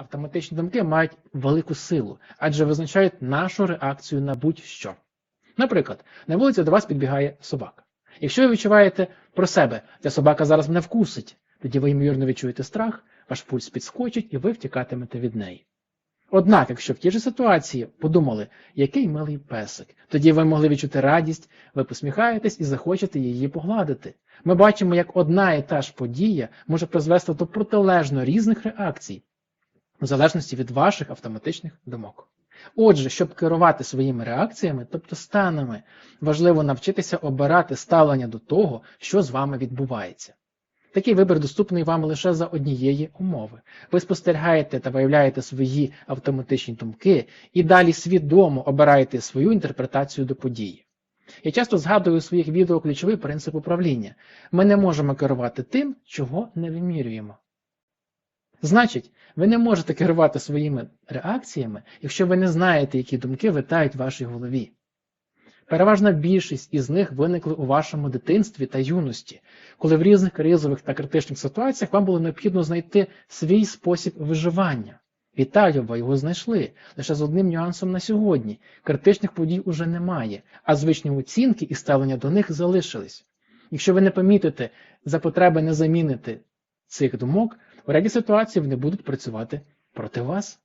Автоматичні думки мають велику силу, адже визначають нашу реакцію на будь-що. Наприклад, на вулиці до вас підбігає собака. Якщо ви відчуваєте про себе, ця собака зараз мене вкусить, тоді ви ймовірно відчуєте страх, ваш пульс підскочить і ви втікатимете від неї. Однак, якщо в тій же ситуації подумали, який милий песик, тоді ви могли відчути радість, ви посміхаєтесь і захочете її погладити. Ми бачимо, як одна і та ж подія може призвести до протилежно різних реакцій, в залежності від ваших автоматичних думок. Отже, щоб керувати своїми реакціями, тобто станами, важливо навчитися обирати ставлення до того, що з вами відбувається. Такий вибір доступний вам лише за однієї умови. Ви спостерігаєте та виявляєте свої автоматичні думки і далі свідомо обираєте свою інтерпретацію до події. Я часто згадую у своїх відео ключовий принцип управління. Ми не можемо керувати тим, чого не вимірюємо. Значить, ви не можете керувати своїми реакціями, якщо ви не знаєте, які думки витають в вашій голові. Переважна більшість із них виникли у вашому дитинстві та юності, коли в різних кризових та критичних ситуаціях вам було необхідно знайти свій спосіб виживання. Вітаю, ви його знайшли. Лише з одним нюансом на сьогодні. Критичних подій уже немає, а звичні оцінки і ставлення до них залишились. Якщо ви не помітите за потреби не замінити цих думок, у ряді ситуацій вони будуть працювати проти вас.